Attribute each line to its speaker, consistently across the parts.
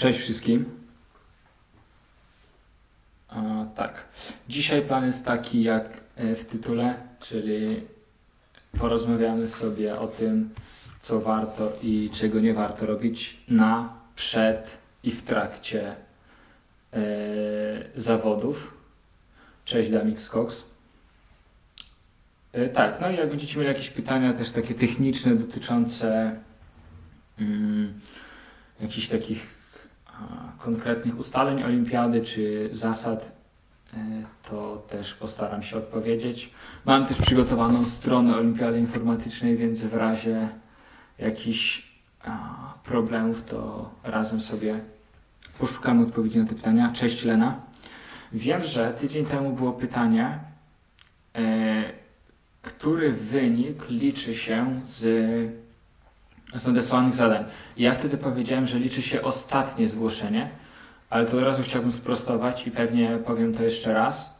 Speaker 1: Cześć wszystkim. A, tak. Dzisiaj plan jest taki jak e, w tytule, czyli porozmawiamy sobie o tym, co warto i czego nie warto robić na, przed i w trakcie e, zawodów. Cześć Damix Cox. E, tak, no i jak będziecie mieli jakieś pytania też takie techniczne dotyczące mm, jakichś takich konkretnych ustaleń olimpiady czy zasad, e, to też postaram się odpowiedzieć. Mam też przygotowaną stronę olimpiady informatycznej, więc w razie jakichś problemów, to razem sobie poszukamy odpowiedzi na te pytania. Cześć Lena. Wiem, że tydzień temu było pytanie, e, który wynik liczy się z, z nadesłanych zadań. Ja wtedy powiedziałem, że liczy się ostatnie zgłoszenie, ale to od razu chciałbym sprostować i pewnie powiem to jeszcze raz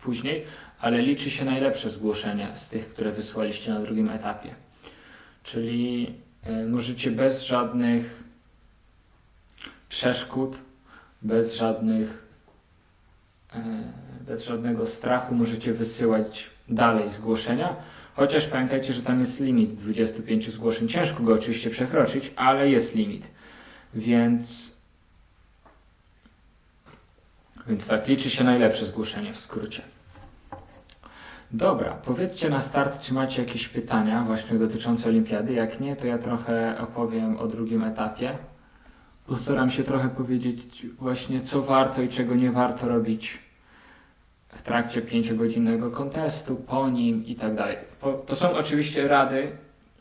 Speaker 1: później, ale liczy się najlepsze zgłoszenie z tych, które wysłaliście na drugim etapie. Czyli y, możecie bez żadnych przeszkód, bez żadnych y, bez żadnego strachu możecie wysyłać dalej zgłoszenia. Chociaż pamiętajcie, że tam jest limit 25 zgłoszeń. Ciężko go oczywiście przekroczyć, ale jest limit. Więc więc tak, liczy się najlepsze zgłoszenie w skrócie. Dobra, powiedzcie na start, czy macie jakieś pytania właśnie dotyczące olimpiady. Jak nie, to ja trochę opowiem o drugim etapie. Postaram się trochę powiedzieć właśnie, co warto i czego nie warto robić w trakcie pięciogodzinnego kontestu, po nim i tak dalej. To są oczywiście rady,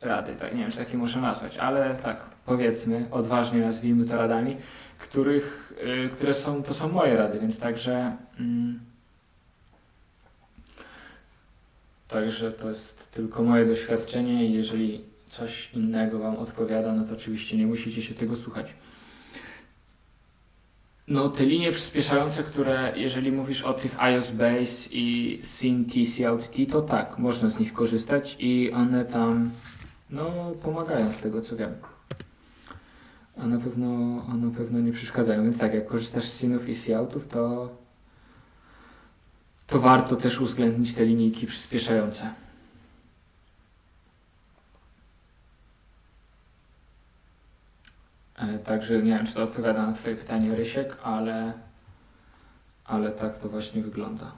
Speaker 1: rady, tak nie wiem, czy takie można nazwać, ale tak powiedzmy, odważnie nazwijmy to radami, których, y, które są, to są moje rady, więc także mm, także to jest tylko moje doświadczenie i jeżeli coś innego Wam odpowiada, no to oczywiście nie musicie się tego słuchać. No, te linie przyspieszające, które jeżeli mówisz o tych iOS Base i SYNT, COUT, to tak, można z nich korzystać i one tam, no, pomagają z tego co wiem. A na pewno, a na pewno nie przeszkadzają, więc tak, jak korzystasz z synów i coutów, to to warto też uwzględnić te linijki przyspieszające. Także nie wiem, czy to odpowiada na Twoje pytanie, Rysiek, ale, ale tak to właśnie wygląda.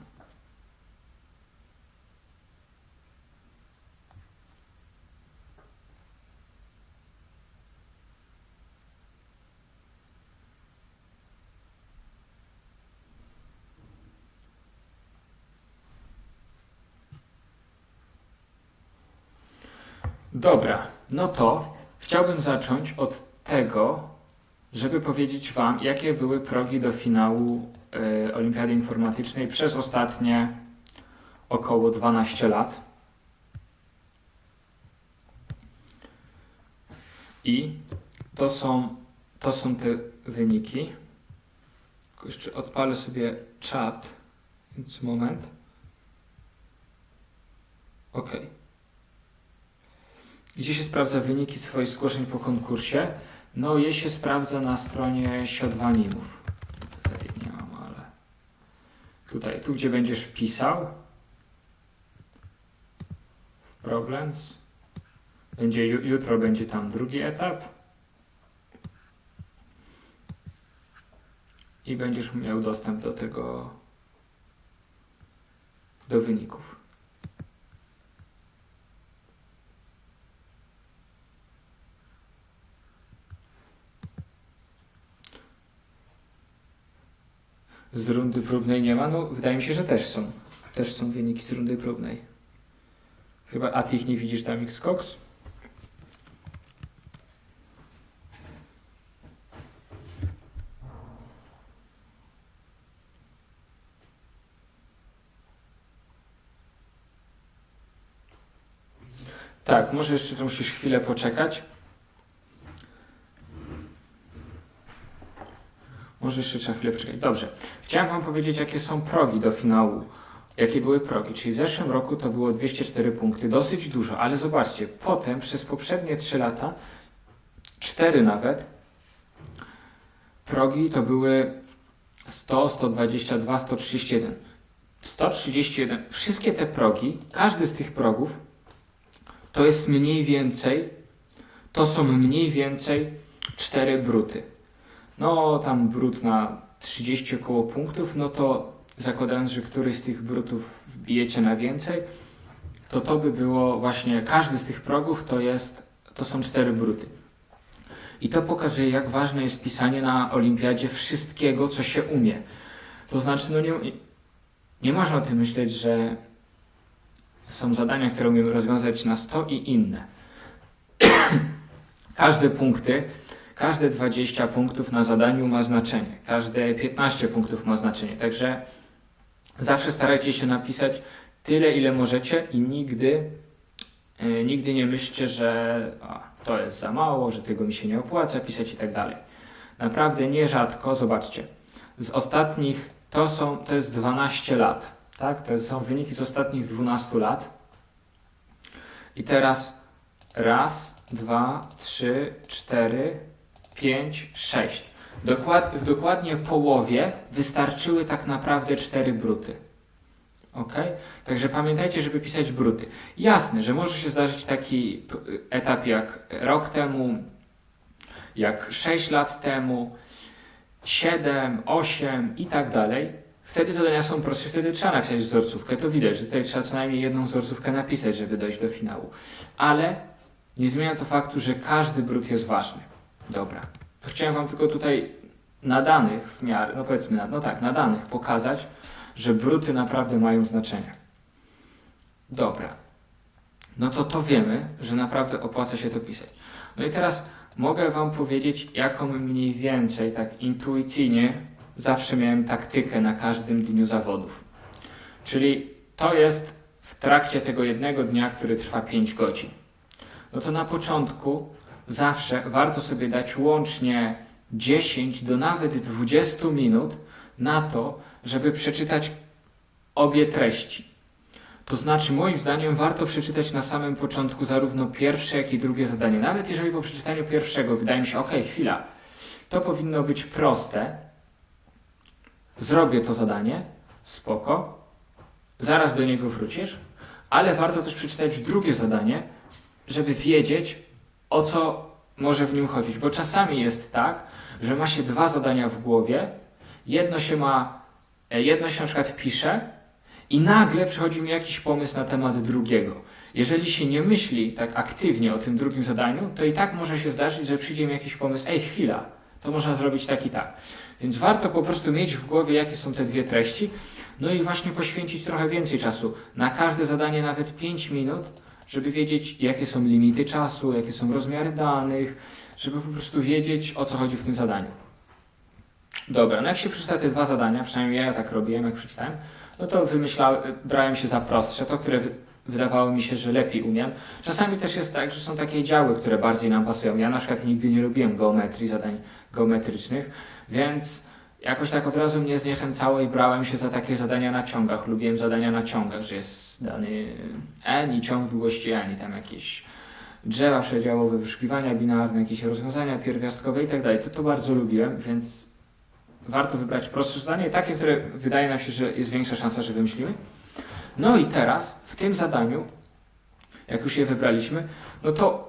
Speaker 1: Dobra, no to chciałbym zacząć od tego, żeby powiedzieć Wam, jakie były progi do finału e, Olimpiady Informatycznej przez ostatnie około 12 lat. I to są, to są te wyniki. Jeszcze odpalę sobie czat, więc moment. OK. Gdzie się sprawdza wyniki swoich zgłoszeń po konkursie? No, je się sprawdza na stronie Siodwaninów. Tutaj nie mam, ale. Tutaj, tu gdzie będziesz pisał. Problems. Będzie, ju- jutro będzie tam drugi etap. I będziesz miał dostęp do tego. do wyników. Z rundy próbnej nie ma? No, wydaje mi się, że też są. Też są wyniki z rundy próbnej. Chyba, a ty ich nie widzisz tam ich Cox? Tak, może jeszcze musisz chwilę poczekać. Może jeszcze trzeba chwilę poczekać. Dobrze. Chciałem Wam powiedzieć, jakie są progi do finału. Jakie były progi? Czyli w zeszłym roku to było 204 punkty, dosyć dużo, ale zobaczcie, potem przez poprzednie 3 lata, 4 nawet, progi to były 100, 122, 131. 131. Wszystkie te progi, każdy z tych progów to jest mniej więcej, to są mniej więcej 4 bruty. No tam brut na 30 około punktów, no to zakładając, że któryś z tych brutów wbijecie na więcej, to to by było właśnie, każdy z tych progów to jest, to są 4 bruty. I to pokazuje, jak ważne jest pisanie na olimpiadzie wszystkiego, co się umie. To znaczy, no nie, nie można o tym myśleć, że są zadania, które umiemy rozwiązać na 100 i inne. Każde punkty, każde 20 punktów na zadaniu ma znaczenie. Każde 15 punktów ma znaczenie. Także zawsze starajcie się napisać tyle, ile możecie i nigdy, e, nigdy nie myślcie, że to jest za mało, że tego mi się nie opłaca pisać i tak dalej. Naprawdę nierzadko, zobaczcie, z ostatnich, to są, to jest 12 lat, tak? To są wyniki z ostatnich 12 lat. I teraz raz, dwa, trzy, cztery, pięć, sześć. Dokład, w dokładnie połowie wystarczyły tak naprawdę cztery bruty. Ok? Także pamiętajcie, żeby pisać bruty. Jasne, że może się zdarzyć taki etap jak rok temu, jak 6 lat temu, 7, 8 i tak dalej. Wtedy zadania są prostsze, wtedy trzeba napisać wzorcówkę. To widać, że tutaj trzeba co najmniej jedną wzorcówkę napisać, żeby dojść do finału. Ale nie zmienia to faktu, że każdy brut jest ważny. Dobra. Chciałem Wam tylko tutaj na danych w miarę, no powiedzmy, na, no tak, na danych pokazać, że bruty naprawdę mają znaczenie. Dobra. No to to wiemy, że naprawdę opłaca się to pisać. No i teraz mogę Wam powiedzieć, jaką mniej więcej, tak intuicyjnie, zawsze miałem taktykę na każdym dniu zawodów. Czyli to jest w trakcie tego jednego dnia, który trwa 5 godzin. No to na początku zawsze warto sobie dać łącznie 10 do nawet 20 minut na to, żeby przeczytać obie treści. To znaczy, moim zdaniem, warto przeczytać na samym początku zarówno pierwsze, jak i drugie zadanie. Nawet jeżeli po przeczytaniu pierwszego wydaje mi się, ok, chwila, to powinno być proste. Zrobię to zadanie, spoko, zaraz do niego wrócisz, ale warto też przeczytać drugie zadanie, żeby wiedzieć, o co może w nim chodzić. Bo czasami jest tak, że ma się dwa zadania w głowie, jedno się ma, e, jedno się na przykład pisze i nagle przychodzi mi jakiś pomysł na temat drugiego. Jeżeli się nie myśli tak aktywnie o tym drugim zadaniu, to i tak może się zdarzyć, że przyjdzie mi jakiś pomysł, ej chwila, to można zrobić tak i tak. Więc warto po prostu mieć w głowie, jakie są te dwie treści, no i właśnie poświęcić trochę więcej czasu. Na każde zadanie nawet 5 minut, żeby wiedzieć, jakie są limity czasu, jakie są rozmiary danych, żeby po prostu wiedzieć, o co chodzi w tym zadaniu. Dobra, no jak się przeczyta te dwa zadania, przynajmniej ja tak robiłem, jak przeczytałem, no to wymyślałem, brałem się za prostsze, to, które wy- wydawało mi się, że lepiej umiem. Czasami też jest tak, że są takie działy, które bardziej nam pasują. Ja na przykład nigdy nie lubiłem geometrii, zadań geometrycznych, więc jakoś tak od razu mnie zniechęcało i brałem się za takie zadania na ciągach. Lubiłem zadania na ciągach, że jest dany n i ciąg długości n i tam jakieś drzewa przedziałowe, wyszukiwania binarne, jakieś rozwiązania pierwiastkowe i tak. To to bardzo lubiłem, więc warto wybrać prostsze zadanie, takie, które wydaje nam się, że jest większa szansa, że wymyślimy. No i teraz w tym zadaniu, jak już je wybraliśmy, no to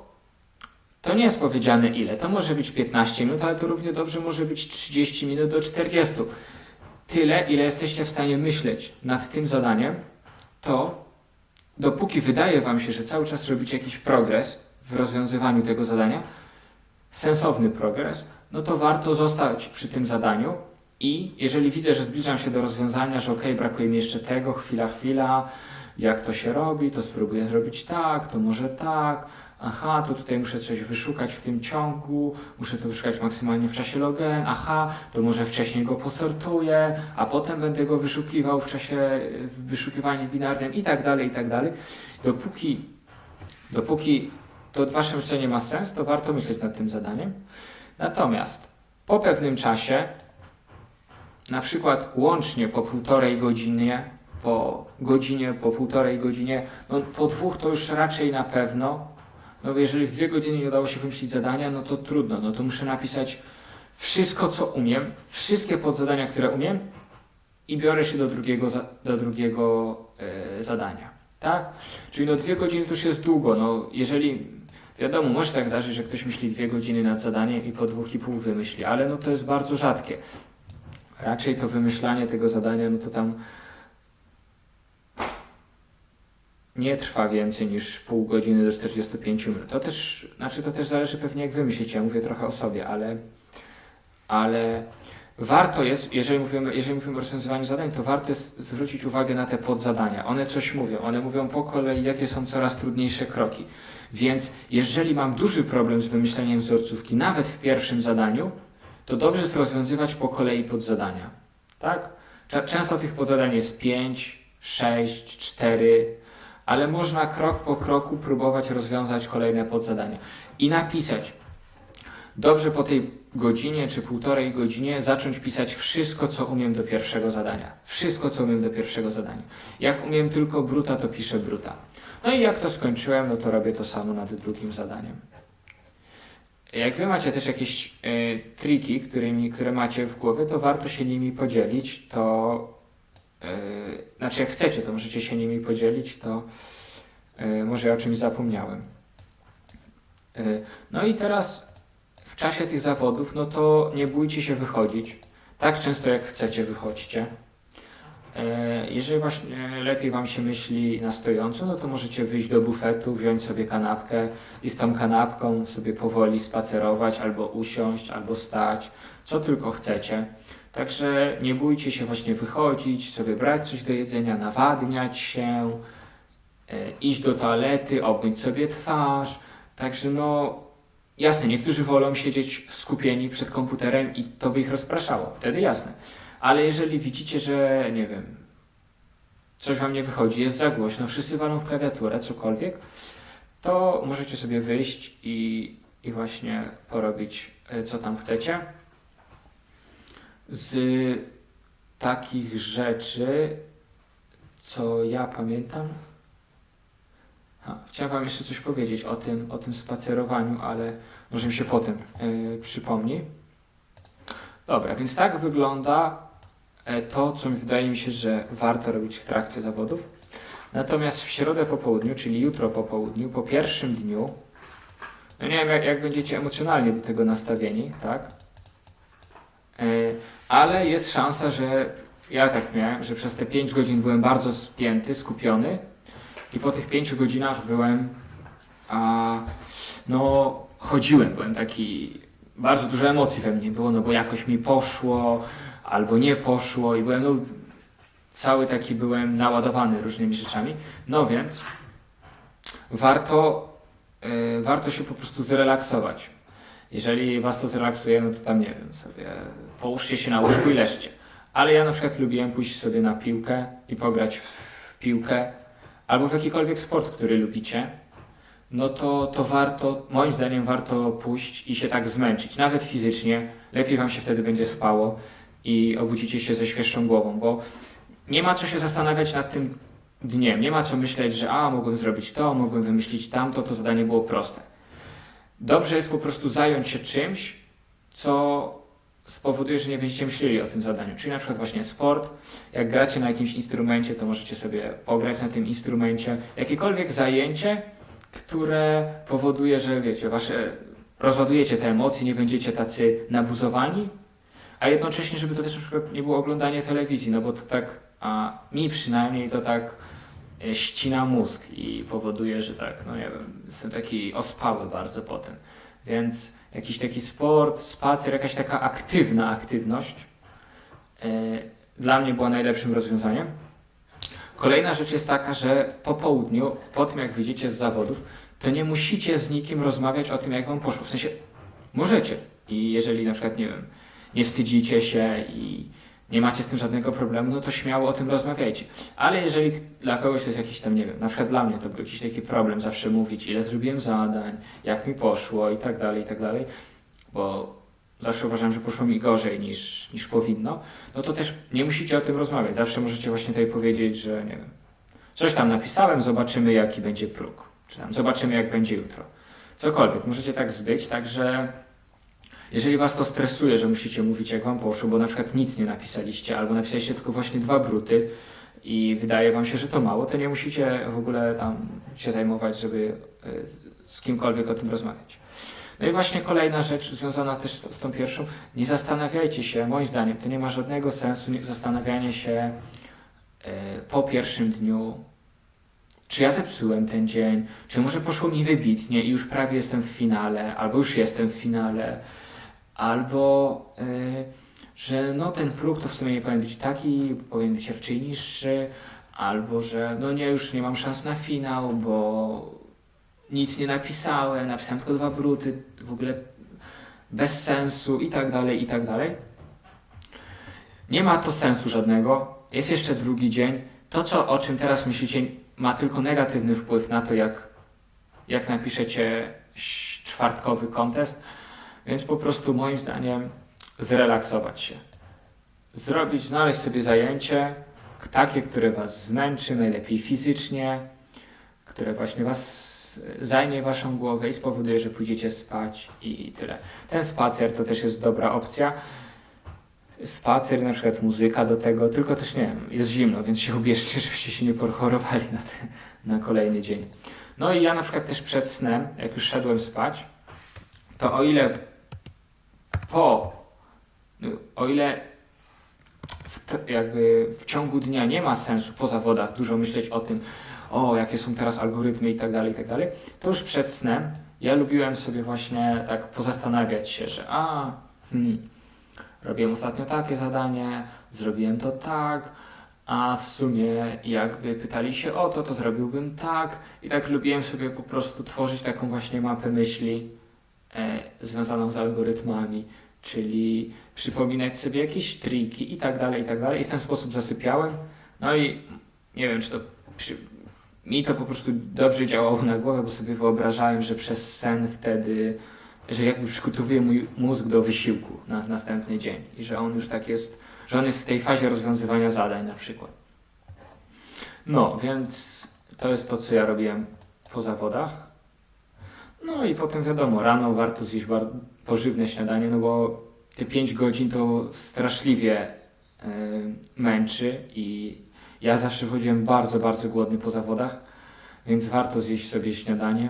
Speaker 1: to nie jest powiedziane ile. To może być 15 minut, ale to równie dobrze może być 30 minut do 40. Tyle, ile jesteście w stanie myśleć nad tym zadaniem, to dopóki wydaje Wam się, że cały czas robicie jakiś progres w rozwiązywaniu tego zadania, sensowny progres, no to warto zostać przy tym zadaniu i jeżeli widzę, że zbliżam się do rozwiązania, że ok, brakuje mi jeszcze tego, chwila, chwila, jak to się robi, to spróbuję zrobić tak, to może tak, aha, to tutaj muszę coś wyszukać w tym ciągu, muszę to wyszukać maksymalnie w czasie log n, aha, to może wcześniej go posortuję, a potem będę go wyszukiwał w czasie wyszukiwania binarnym i tak dalej, i tak dalej. Dopóki, dopóki to wasze myślenie ma sens, to warto myśleć nad tym zadaniem. Natomiast po pewnym czasie, na przykład łącznie po półtorej godzinie, po godzinie, po półtorej godzinie, no po dwóch to już raczej na pewno. No jeżeli w dwie godziny nie udało się wymyślić zadania, no to trudno, no to muszę napisać wszystko, co umiem, wszystkie podzadania, które umiem i biorę się do drugiego, do drugiego e, zadania. Tak? Czyli no dwie godziny to już jest długo. No, jeżeli wiadomo, może tak zdarzyć, że ktoś myśli dwie godziny nad zadaniem i po dwóch i pół wymyśli, ale no to jest bardzo rzadkie. Raczej to wymyślanie tego zadania, no to tam nie trwa więcej niż pół godziny do 45 minut. To też, znaczy to też zależy pewnie jak wy myślicie, ja mówię trochę o sobie, ale, ale warto jest, jeżeli mówimy, jeżeli mówimy o rozwiązywaniu zadań, to warto jest zwrócić uwagę na te podzadania. One coś mówią, one mówią po kolei, jakie są coraz trudniejsze kroki. Więc jeżeli mam duży problem z wymyśleniem wzorcówki, nawet w pierwszym zadaniu, to dobrze jest rozwiązywać po kolei podzadania. Tak? Często tych podzadań jest 5, 6, 4, ale można krok po kroku próbować rozwiązać kolejne podzadania i napisać. Dobrze po tej godzinie czy półtorej godzinie zacząć pisać wszystko, co umiem do pierwszego zadania. Wszystko, co umiem do pierwszego zadania. Jak umiem tylko bruta, to piszę bruta. No i jak to skończyłem, no to robię to samo nad drugim zadaniem. Jak wy macie też jakieś y, triki, którymi, które macie w głowie, to warto się nimi podzielić, to znaczy jak chcecie, to możecie się nimi podzielić, to yy, może ja o czymś zapomniałem. Yy, no i teraz w czasie tych zawodów, no to nie bójcie się wychodzić. Tak często jak chcecie wychodźcie. Yy, Jeżeli właśnie lepiej Wam się myśli na stojąco, no to możecie wyjść do bufetu, wziąć sobie kanapkę i z tą kanapką sobie powoli spacerować, albo usiąść, albo stać, co tylko chcecie. Także nie bójcie się właśnie wychodzić, sobie brać coś do jedzenia, nawadniać się, e, iść do toalety, obmyć sobie twarz. Także no, jasne, niektórzy wolą siedzieć skupieni przed komputerem i to by ich rozpraszało. Wtedy jasne. Ale jeżeli widzicie, że nie wiem, coś wam nie wychodzi, jest za głośno, wszyscy walą w klawiaturę, cokolwiek, to możecie sobie wyjść i, i właśnie porobić, e, co tam chcecie z takich rzeczy, co ja pamiętam. Ha, chciałem Wam jeszcze coś powiedzieć o tym, o tym spacerowaniu, ale może mi się potem yy, przypomni. Dobra, więc tak wygląda e, to, co wydaje mi się, że warto robić w trakcie zawodów. Natomiast w środę po południu, czyli jutro po południu, po pierwszym dniu, no nie wiem, jak, jak będziecie emocjonalnie do tego nastawieni, tak? E, ale jest szansa, że ja tak miałem, że przez te 5 godzin byłem bardzo spięty, skupiony i po tych 5 godzinach byłem, a, no chodziłem, byłem taki, bardzo dużo emocji we mnie było, no bo jakoś mi poszło albo nie poszło i byłem, no cały taki byłem naładowany różnymi rzeczami, no więc warto, e, warto się po prostu zrelaksować. Jeżeli was to zrelaksuje, no to tam nie wiem, sobie połóżcie się na łóżku i leżcie. Ale ja na przykład lubiłem pójść sobie na piłkę i pograć w, piłkę albo w jakikolwiek sport, który lubicie. No to, to warto, moim zdaniem warto pójść i się tak zmęczyć, nawet fizycznie. Lepiej wam się wtedy będzie spało i obudzicie się ze świeższą głową, bo nie ma co się zastanawiać nad tym dniem. Nie ma co myśleć, że a, mogłem zrobić to, mogłem wymyślić tamto, to zadanie było proste. Dobrze jest po prostu zająć się czymś, co spowoduje, że nie będziecie myśleli o tym zadaniu. Czyli na przykład właśnie sport. Jak gracie na jakimś instrumencie, to możecie sobie pograć na tym instrumencie. Jakiekolwiek zajęcie, które powoduje, że wiecie, wasze, rozładujecie te emocje, nie będziecie tacy nabuzowani, a jednocześnie, żeby to też na przykład nie było oglądanie telewizji, no bo to tak, a mi przynajmniej to tak e, ścina mózg i powoduje, że tak, no nie wiem, jestem taki ospały bardzo potem. Więc jakiś taki sport, spacer, jakaś taka aktywna aktywność e, dla mnie była najlepszym rozwiązaniem. Kolejna rzecz jest taka, że po południu, po tym jak wyjdziecie z zawodów, to nie musicie z nikim rozmawiać o tym, jak wam poszło. W sensie możecie. I jeżeli na przykład, nie wiem, nie wstydzicie się i nie macie z tym żadnego problemu, no to śmiało o tym rozmawiajcie. Ale jeżeli dla kogoś to jest jakiś tam, nie wiem, na przykład dla mnie to był jakiś taki problem zawsze mówić, ile zrobiłem zadań, jak mi poszło i tak dalej, i tak dalej, bo zawsze uważałem, że poszło mi gorzej niż, niż powinno, no to też nie musicie o tym rozmawiać. Zawsze możecie właśnie tutaj powiedzieć, że nie wiem, coś tam napisałem, zobaczymy jaki będzie próg, czy tam zobaczymy jak będzie jutro. Cokolwiek, możecie tak zbyć, także jeżeli was to stresuje, że musicie mówić jak wam poszło, bo na przykład nic nie napisaliście, albo napisaliście tylko właśnie dwa bruty i wydaje wam się, że to mało, to nie musicie w ogóle tam się zajmować, żeby e, z kimkolwiek o tym rozmawiać. No i właśnie kolejna rzecz związana też z, tą pierwszą, nie zastanawiajcie się, moim zdaniem, to nie ma żadnego sensu nie- zastanawianie się e, po pierwszym dniu, czy ja zepsułem ten dzień, czy może poszło mi wybitnie i już prawie jestem w finale, albo już jestem w finale, albo y, że no ten próg to w sumie nie powinien być taki, powinien być raczej niższy, albo że no nie, już nie mam szans na finał, bo nic nie napisałem, napisałem tylko dwa bruty, w ogóle bez sensu i tak dalej, i tak dalej. Nie ma to sensu żadnego. Jest jeszcze drugi dzień. To, co, o czym teraz myślicie, ma tylko negatywny wpływ na to, jak, jak napiszecie czwartkowy kontest. Więc po prostu moim zdaniem zrelaksować się. Zrobić, znaleźć sobie zajęcie, takie, które Was zmęczy, najlepiej fizycznie, które właśnie Was zajmie Waszą głowę i spowoduje, że pójdziecie spać i tyle. Ten spacer to też jest dobra opcja. Spacer, na przykład muzyka do tego, tylko też nie wiem, jest zimno, więc się ubierzcie, żebyście się nie pochorowali na, ten, na kolejny dzień. No i ja na przykład też przed snem, jak już szedłem spać, to o ile po, no, o ile w, jakby w ciągu dnia nie ma sensu po zawodach dużo myśleć o tym, o jakie są teraz algorytmy i tak dalej, i tak dalej, to już przed snem ja lubiłem sobie właśnie tak pozastanawiać się, że a, hmm, robiłem ostatnio takie zadanie, zrobiłem to tak, a w sumie jakby pytali się o to, to zrobiłbym tak i tak lubiłem sobie po prostu tworzyć taką właśnie mapę myśli e, związaną z algorytmami, czyli przypominać sobie jakieś triki i tak dalej, i tak dalej. I w ten sposób zasypiałem. No i nie wiem, czy to przy... mi to po prostu dobrze działało na głowę, bo sobie wyobrażałem, że przez sen wtedy, że jakby przygotowuje mój mózg do wysiłku na następny dzień i że on już tak jest, że on jest w tej fazie rozwiązywania zadań na przykład. No, więc to jest to, co ja robiłem po zawodach. No i potem wiadomo, rano warto zjeść bar- pożywne śniadanie, no bo te 5 godzin to straszliwie e, męczy i ja zawsze chodziłem bardzo, bardzo głodny po zawodach, więc warto zjeść sobie śniadanie,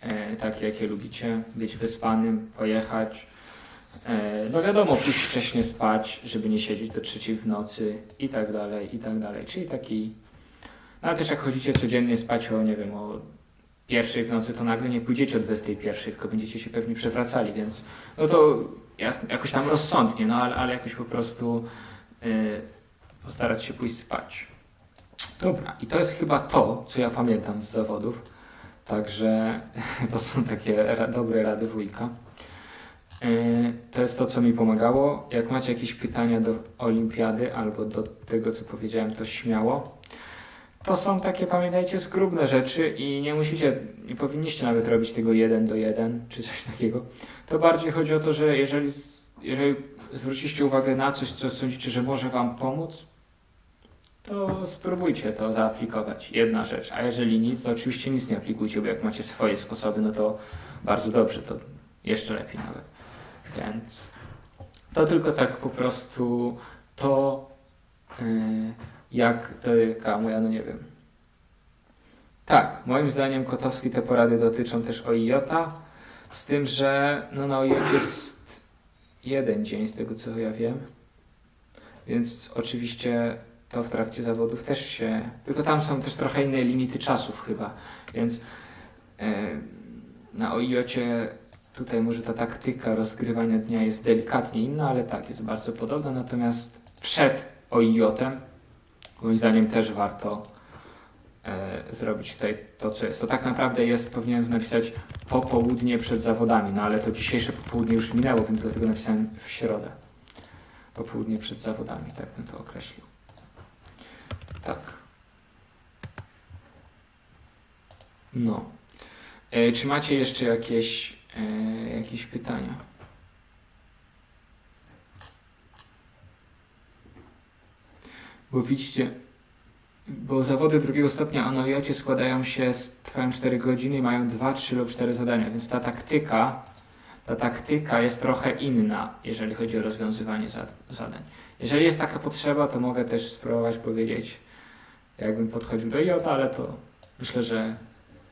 Speaker 1: e, takie jakie lubicie, być wyspanym, pojechać. E, no wiadomo, pójść wcześnie spać, żeby nie siedzieć do trzeciej w nocy i tak dalej, i tak dalej. Czyli taki... No ale też jak chodzicie codziennie spać o, nie wiem, o pierwszej w nocy, to nagle nie pójdziecie o 21, tylko będziecie się pewnie przewracali, więc no to jasne, jakoś tam rozsądnie, no ale, ale jakoś po prostu y, postarać się pójść spać. Dobra, i to jest chyba to, co ja pamiętam z zawodów, także to są takie ra dobre rady wujka. Y, to jest to, co mi pomagało. Jak macie jakieś pytania do olimpiady albo do tego, co powiedziałem, to śmiało. To są takie, pamiętajcie, skrubne rzeczy i nie musicie, nie powinniście nawet robić tego jeden do jeden czy coś takiego. To bardziej chodzi o to, że jeżeli, jeżeli zwróciliście uwagę na coś, co sądzicie, że może Wam pomóc, to spróbujcie to zaaplikować. Jedna rzecz. A jeżeli nic, to oczywiście nic nie aplikujcie, bo jak macie swoje sposoby, no to bardzo dobrze, to jeszcze lepiej nawet. Więc to tylko tak po prostu to. Yy, jak to jaka moja, no nie wiem. Tak, moim zdaniem Kotowski te porady dotyczą też OIJ-a, z tym, że no na OIJ jest jeden dzień z tego co ja wiem, więc oczywiście to w trakcie zawodów też się, tylko tam są też trochę inne limity czasów chyba, więc e, na OIJ tutaj może ta taktyka rozgrywania dnia jest delikatnie inna, ale tak, jest bardzo podobna, natomiast przed OIJ-em moim zdaniem też warto e, zrobić tutaj to, co jest. To tak naprawdę jest, powinienem napisać popołudnie przed zawodami, no ale to dzisiejsze popołudnie już minęło, więc dlatego napisałem w środę. Popołudnie przed zawodami, tak bym to określił. Tak. No. E, czy macie jeszcze jakieś, e, jakieś pytania? Bo widzicie, bo zawody drugiego stopnia analizacie składają się, z, trwają 4 godziny i mają 2, 3 lub 4 zadania, więc ta taktyka ta taktyka jest trochę inna, jeżeli chodzi o rozwiązywanie zad- zadań. Jeżeli jest taka potrzeba, to mogę też spróbować powiedzieć, jakbym podchodził do IOTA, ale to myślę, że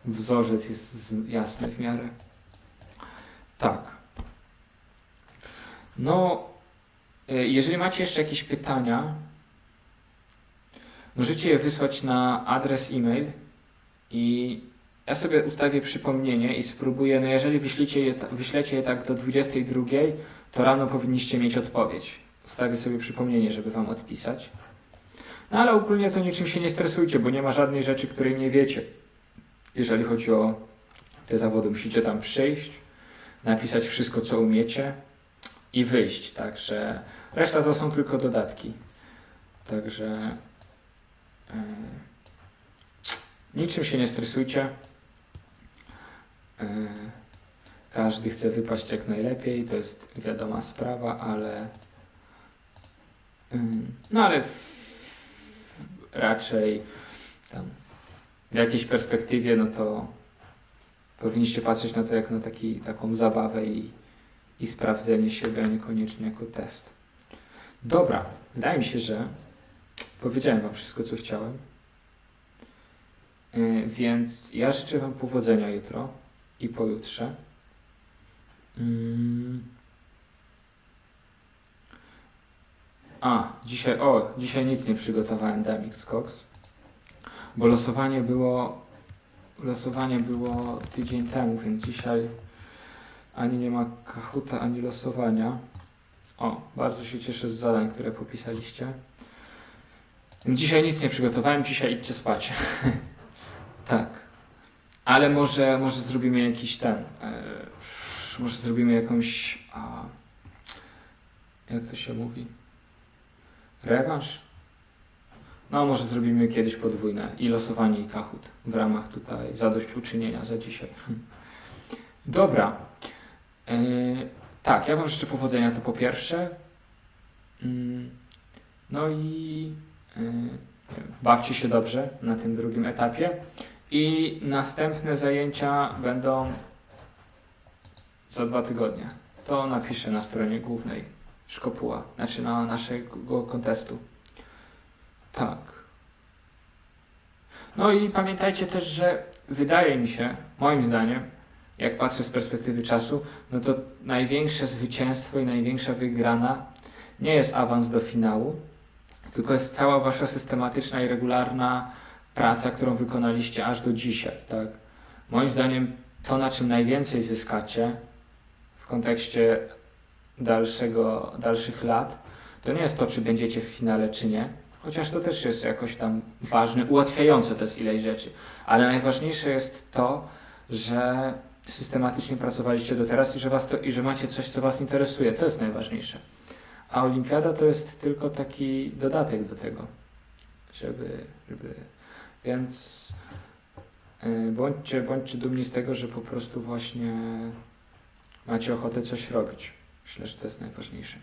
Speaker 1: wzorzec jest jasny w miarę. Tak. No, y, jeżeli macie jeszcze jakieś pytania, możecie je wysłać na adres e-mail i ja sobie ustawię przypomnienie i spróbuję, no jeżeli wyślecie je, wyślecie je tak do 22, to rano powinniście mieć odpowiedź. Ustawię sobie przypomnienie, żeby Wam odpisać. No ale ogólnie to niczym się nie stresujcie, bo nie ma żadnej rzeczy, której nie wiecie. Jeżeli chodzi o te zawody, musicie tam przyjść, napisać wszystko, co umiecie i wyjść. Także reszta to są tylko dodatki. Także niczym się nie stresujcie. Yy, każdy chce wypaść jak najlepiej, to jest wiadoma sprawa, ale yy, no ale raczej tam w jakiejś perspektywie, no to powinniście patrzeć na to jak na taki, taką zabawę i, i sprawdzenie siebie, a niekoniecznie jako test. Dobra, wydaje mi się, że powiedziałem Wam wszystko, co chciałem. Yy, Więc ja życzę Wam powodzenia jutro i pojutrze. Mm. A, dzisiaj, o, dzisiaj nic nie przygotowałem Damix Cox, bo losowanie było, losowanie było tydzień temu, więc dzisiaj ani nie ma kahuta, ani losowania. O, bardzo się cieszę z zadań, które popisaliście. Dzisiaj nic nie przygotowałem, dzisiaj idźcie spać. tak. Ale może, może zrobimy jakiś ten, e, może zrobimy jakąś, a, jak to się mówi? Rewanż? No, może zrobimy kiedyś podwójne i losowanie i kahut w ramach tutaj zadośćuczynienia za dzisiaj. Dobra. Yy, tak, ja Wam życzę powodzenia to po pierwsze. Mm, no i yy, bawcie się dobrze na tym drugim etapie. I następne zajęcia będą za dwa tygodnie. To napiszę na stronie głównej Szkopuła, znaczy na naszego kontestu. Tak. No i pamiętajcie też, że wydaje mi się, moim zdaniem, jak patrzę z perspektywy czasu, no to największe zwycięstwo i największa wygrana nie jest awans do finału, tylko jest cała wasza systematyczna i regularna praca, którą wykonaliście aż do dzisiaj, tak? Moim zdaniem to, na czym najwięcej zyskacie w kontekście dalszego, dalszych lat, to nie jest to, czy będziecie w finale, czy nie, chociaż to też jest jakoś tam ważne, ułatwiające to jest ileś rzeczy, ale najważniejsze jest to, że systematycznie pracowaliście do teraz i że, was to, i że macie coś, co Was interesuje. To jest najważniejsze. A olimpiada to jest tylko taki dodatek do tego, żeby, żeby więc yy, bądźcie, bądźcie dumni z tego, że po prostu właśnie macie ochotę coś robić. Myślę, że to jest najważniejsze.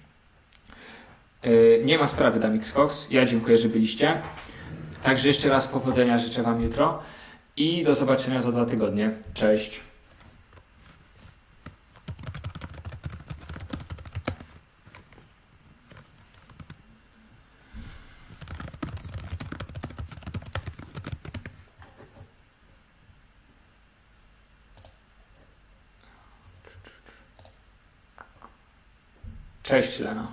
Speaker 1: Yy, nie ma sprawy, Damix Cox. Ja dziękuję, że byliście. Także jeszcze raz powodzenia życzę Wam jutro i do zobaczenia za dwa tygodnie. Cześć. Cześć, Lena.